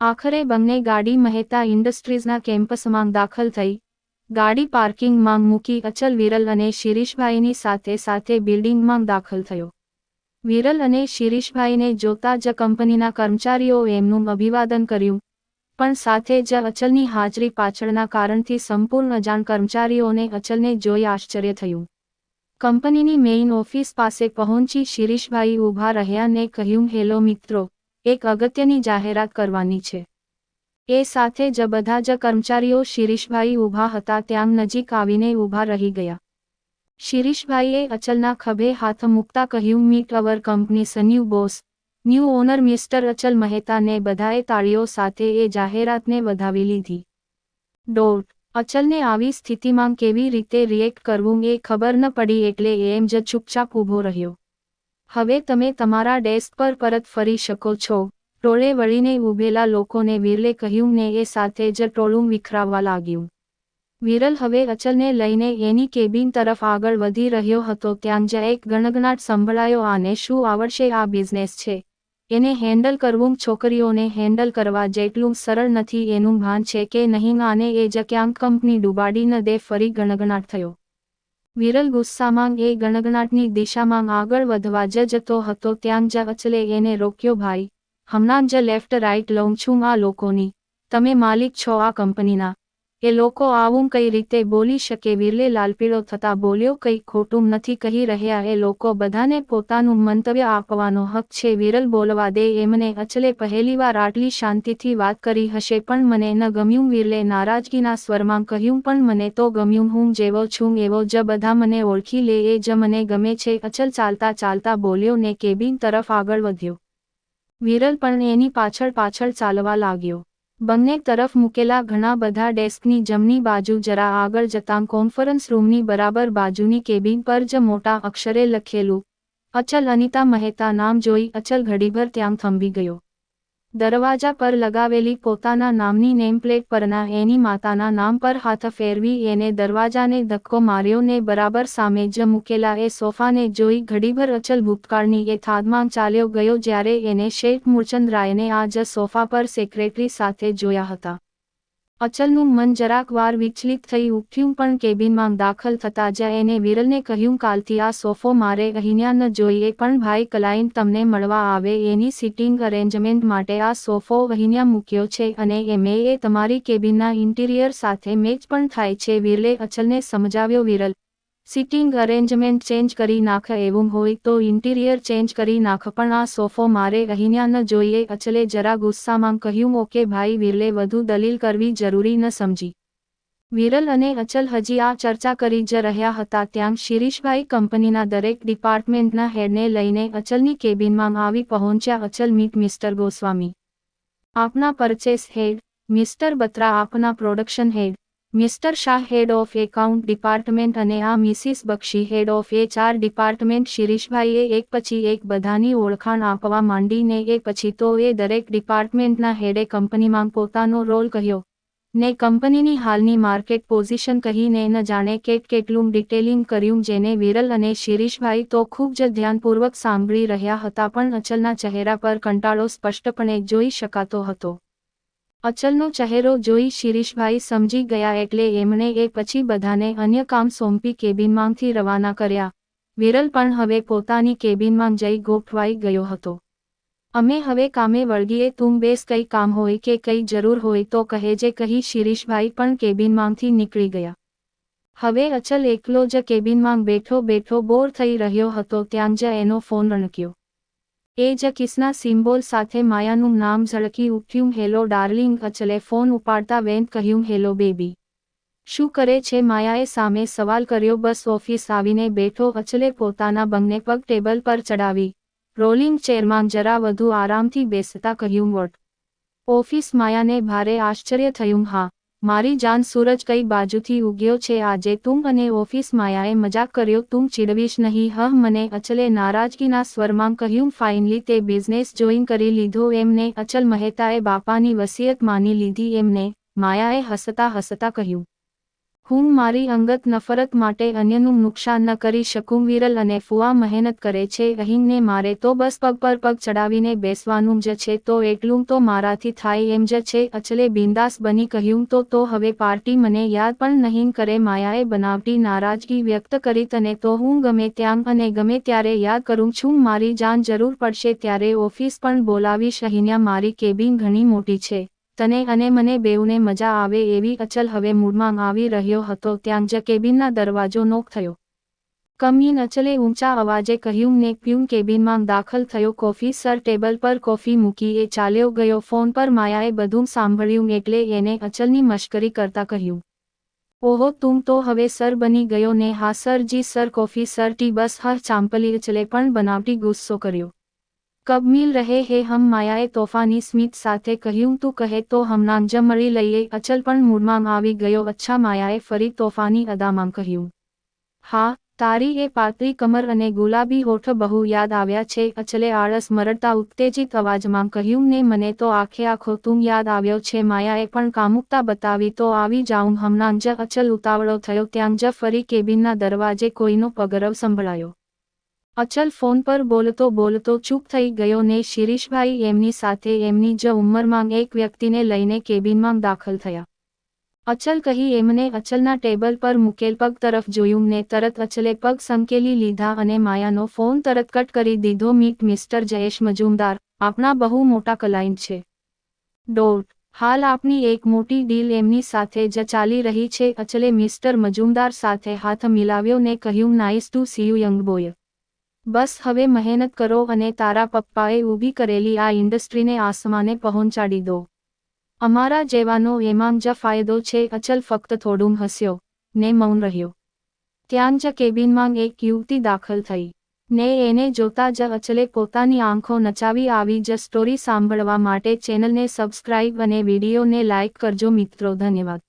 આખરે બંને ગાડી મહેતા ઇન્ડસ્ટ્રીઝના કેમ્પસમાં દાખલ થઈ. ગાડી પાર્કિંગમાં મૂકી અચલ વિરલ અને શિરીષભાઈની સાથે સાથે બિલ્ડિંગમાં દાખલ થયો. વિરલ અને શિરીષભાઈને જોતા જ કંપનીના કર્મચારીઓ એમનું અભિવાદન કર્યું. પણ સાથે જ અચલની હાજરી પાછળના કારણથી સંપૂર્ણ અજાણ કર્મચારીઓને અચલને જોઈ આશ્ચર્ય થયું. કંપનીની મેઇન ઓફિસ પાસે પહોંચી શિરીષભાઈ ઊભા રહ્યા ને કહ્યું, હેલો મિત્રો એક અગત્યની જાહેરાત કરવાની છે. એ સાથે જ બધા જ કર્મચારીઓ શિરીષભાઈ ઊભા હતા ત્યાં નજીક આવીને ઊભા રહી ગયા. શિરીષભાઈએ અચલના ખભે હાથ મૂકતા કહ્યું meet our company સન્યુ boss new owner mister Achal મહેતાને બધાએ તાળીઓ સાથે એ જાહેરાતને વધાવી લીધી. ડોટ અચલને આવી સ્થિતિમાં કેવી રીતે રિએક્ટ કરવું એ ખબર ન પડી એટલે એમ જ ચૂપચાપ ઊભો રહ્યો. હવે તમે તમારા ડેસ્ક પર પરત ફરી શકો છો. ટોળે વળીને ઊભેલા લોકોને વિરલે કહ્યું ને એ સાથે જ ટોળું વિખરાવવા લાગ્યું. વિરલ હવે અચલને લઈને એની કેબિન તરફ આગળ વધી રહ્યો હતો ત્યાં જ એક ગણગણાટ સંભળાયો આને શું આવડશે આ બિઝનેસ છે. એને હેન્ડલ કરવું છોકરીઓને હેન્ડલ કરવા જેટલું સરળ નથી એનું ભાન છે કે નહીં આને એ જ ક્યાંક કંપની ડૂબાડી ન દે ફરી ગણગણાટ થયો. વિરલ ગુસ્સામાં એ ગણગણાટની દિશામાં આગળ વધવા જ જતો હતો ત્યાં જ અચલે એને રોક્યો, ભાઈ, હમણાં જ લેફ્ટ રાઈટ લઉં છું આ લોકોની. તમે માલિક છો આ કંપનીના. એ લોકો આવું કઈ રીતે બોલી શકે? વિરલે લાલપીળો થતા બોલ્યો, કંઈ ખોટું નથી કહી રહ્યા એ લોકો. બધાને પોતાનું મંતવ્ય આપવાનો હક છે. વિરલ બોલવા દે. એમને અચલે પહેલીવાર આટલી શાંતિથી વાત કરી હશે, પણ મને ન ગમ્યું. વિરલે નારાજગીના સ્વરમાં કહ્યું, પણ મને તો ગમ્યું હું જેવો છું, એવો જ બધા મને ઓળખી લે, એ જ મને ગમે છે. અચલ ચાલતા ચાલતા બોલ્યો ને કેબિન તરફ આગળ વધ્યો. વિરલ પણ એની પાછળ પાછળ ચાલવા લાગ્યો. બંને તરફ મૂકેલા ઘણા બધા ડેસ્કની જમણી બાજુ જરા આગળ જતાં કોન્ફરન્સ રૂમની બરાબર બાજુની કેબિન પર જ મોટા અક્ષરે લખેલું, અચલ અનિતા મહેતા નામ જોઈ અચલ ઘડીભર ત્યાં થંભી ગયો. દરવાજા પર લગાવેલી પોતાના નામની નેમપ્લેટ પરના એની માતાના નામ પર હાથ ફેરવી એને દરવાજાને ધક્કો માર્યો ને બરાબર સામે જ મૂકેલા એ સોફાને જોઈ ઘડીભર અચલ ભૂતકાળની એ થાદમાં ચાલ્યો ગયો જ્યારે એને શેઠ મૂળચંદ રાયને આ જ સોફા પર સેક્રેટરી સાથે જોયા હતા. અચલનું મન જરાક વાર વિચલિત થઈ ઉઠ્યું પણ કેબિનમાં દાખલ થતા જ એને વિરલને કહ્યું, કાલથી આ સોફો મારે અહીંયા ન જોઈએ, પણ ભાઈ ક્લાયન્ટ તમને મળવા આવે એની સિટિંગ અરેન્જમેન્ટ માટે આ સોફો અહીંયા મૂક્યો છે અને એમે એ તમારી કેબિનના ઇન્ટિરિયર સાથે મેચ પણ થાય છે, વિરલે અચલને સમજાવ્યો. વિરલ સિટિંગ અરેન્જમેન્ટ ચેન્જ કરી નાખ એવું હોય તો ઇન્ટિરિયર ચેન્જ કરી નાખ, પણ આ સોફો મારે અહીંયા ન જોઈએ. અચલે જરા ગુસ્સામાં કહ્યું, ઓકે ભાઈ, વિરલે વધુ દલીલ કરવી જરૂરી ન સમજી. વિરલ અને અચલ હજી આ ચર્ચા કરી જ રહ્યા હતા. ત્યાં શિરીષભાઈ કંપનીના દરેક ડિપાર્ટમેન્ટના હેડને લઈને અચલની કેબિનમાં આવી પહોંચ્યા અચલ મીટ મિસ્ટર ગોસ્વામી. આપના પરચેસ હેડ, મિસ્ટર બત્રા આપના production head mister Shah head of account department અને આ મિસિસ બક્ષી હેડ ઓફ એ ચાર ડિપાર્ટમેન્ટ શિરીષભાઈએ એક પછી એક બધાની ઓળખાણ આપવા માંડીને એ પછી તો એ દરેક ડિપાર્ટમેન્ટના હેડે કંપનીમાં પોતાનો રોલ કહ્યો. ને કંપનીની હાલની માર્કેટ પોઝિશન કહીને ન જાણે કેટ કેટલું ડિટેલિંગ કર્યું જેને વિરલ અને શિરીષભાઈ તો ખૂબ જ ધ્યાનપૂર્વક સાંભળી રહ્યા હતા પણ અચલના ચહેરા પર કંટાળો સ્પષ્ટપણે જોઈ શકાતો હતો. અચલનો ચહેરો જોઈ શિરીષભાઈ સમજી ગયા એટલે એમણે એ પછી બધાને અન્ય કામ સોંપી કેબિનમાંથી રવાના કર્યા. વિરલ પણ હવે પોતાની કેબિનમાં જઈ ગોઠવાઈ ગયો હતો. અમે હવે કામે વળગીએ, તું બેસ, કંઈ કામ હોય કે કંઈ જરૂર હોય તો કહે, જે કહી શિરીષભાઈ પણ કેબિનમાંથી નીકળી ગયા. હવે અચલ એકલો જ કેબિનમાં બેઠો બેઠો બોર થઈ રહ્યો હતો, ત્યાં જ એનો ફોન રણક્યો. એ જ કિસના સિમ્બોલ સાથે માયાનું નામ ઝળકી ઉઠ્યું, હેલો ડાર્લિંગ, અચલે ફોન ઉપાડતા વેન કહ્યું, હેલો બેબી. શું કરે છે? માયાએ સામે સવાલ કર્યો, બસ ઓફિસ આવીને બેઠો, અચલે પોતાના બંને પગ ટેબલ પર ચડાવી. રોલિંગ ચેરમાં જરા વધુ આરામથી બેસતા કહ્યું, વોટ? ઓફિસ? માયાને ભારે આશ્ચર્ય થયું, હા. મારી જાન સૂરજ કઈ બાજુથી ઉગ્યો છે? આજે તું અને ઓફિસ માયાએ મજાક કર્યો, તું ચીડવીશ નહીં હ મને અચલે નારાજગીના સ્વરમાં કહ્યું, ફાઇનલી તે બિઝનેસ જોઈન કરી લીધો એમને. અચલ મહેતાએ બાપાની વસિયત માની લીધી, એમને માયાએ હસતા હસતા કહ્યું. હું મારી અંગત નફરત માટે અન્યનું નુકસાન ન કરી શકું, વિરલ અને ફુઆ મહેનત કરે છે અહીંને મારે તો બસ પગ પર પગ ચડાવીને બેસવાનું જ છે, તો એટલું તો મારાથી થાય એમ જ છે, અચલે બિંદાસ બની કહ્યું તો તો હવે પાર્ટી મને યાદ પણ નહીં કરે, માયાએ બનાવટી નારાજગી વ્યક્ત કરી તને તો હું ગમે ત્યાં અને ગમે ત્યારે યાદ કરું છું, મારી જાન જરૂર પડશે ત્યારે ઓફિસ પણ બોલાવીશ, અહીંયા મારી કેબિન ઘણી મોટી છે. તને અને મને બેઉને મજા આવે એવી અચલ હવે મૂડમાં આવી રહ્યો હતો ત્યાં જ કેબિનના દરવાજો નોક થયો. કમીન અચલે ઊંચા અવાજે કહ્યું ને પ્યુન કેબિનમાં દાખલ થયો કોફી, સર, ટેબલ પર કોફી મૂકી, એ ચાલ્યો ગયો, ફોન પર માયાએ બધું સાંભળ્યું એટલે એને અચલની મશ્કરી કરતા કહ્યું. ઓહો, તું તો હવે સર બની ગયો ને, હા, sir ji, sir, coffee, sir, tea, બસ હર ચાંપલી અચલે પણ બનાવટી ગુસ્સો કર્યો. કબ મિલ રહે હે હમ માયાએ તોફાની સ્મિત સાથે કહ્યું તું કહે તો હમણાં જ મળી લઈએ અચલ પણ મૂળમાં આવી ગયો અચ્છા માયાએ ફરી તોફાની અદામાં કહ્યું હા તારી એ પાતળી કમર અને ગુલાબી હોઠ બહુ યાદ આવ્યા છે અચલે આળસ મરડતા ઉત્તેજિત અવાજમાં કહ્યું ને મને તો આખે આખો તું યાદ આવ્યો છે માયાએ પણ કામુકતા બતાવી તો આવી જાઉં હમણાં જ અચલ ઉતાવળો થયો ત્યાં જ ફરી કેબિનના દરવાજે કોઈનો પગરવ સંભળાયો। અચલ ફોન પર બોલતો બોલતો ચૂપ થઈ ગયો ને શિરીષભાઈ એમની સાથે એમની જ ઉંમરમાં એક વ્યક્તિને લઈને કેબિનમાં દાખલ થયા. અચલ કહી એમને અચલના ટેબલ પર મૂકેલ પગ તરફ જોયું ને તરત અચલે પગ સંકેલી લીધા અને માયાનો ફોન તરત કટ કરી દીધો, મીટ મિસ્ટર જયેશ મજુમદાર, આપણા બહુ મોટા ક્લાયન્ટ છે. ડોટ, હાલ આપની એક મોટી ડીલ એમની સાથે જ ચાલી રહી છે. અચલે મિસ્ટર મજુમદાર સાથે હાથ મિલાવ્યો ને કહ્યું, nice to see you young boy. બસ હવે મહેનત કરો અને તારા પપ્પાએ ઊભી કરેલી આ ઇન્ડસ્ટ્રીને આસમાને પહોંચાડી દો. અમારા જેવાનો એમાં જ ફાયદો છે, અચલ ફક્ત થોડું હસ્યો, ને મૌન રહ્યો. ત્યાં જ કેબિનમાં એક યુવતી દાખલ થઈ. ને એને જોતા જ અચલે પોતાની આંખો નચાવી આવી જ સ્ટોરી સાંભળવા માટે ચેનલને સબસ્ક્રાઇબ અને વિડીયોને લાઇક કરજો મિત્રો, ધન્યવાદ.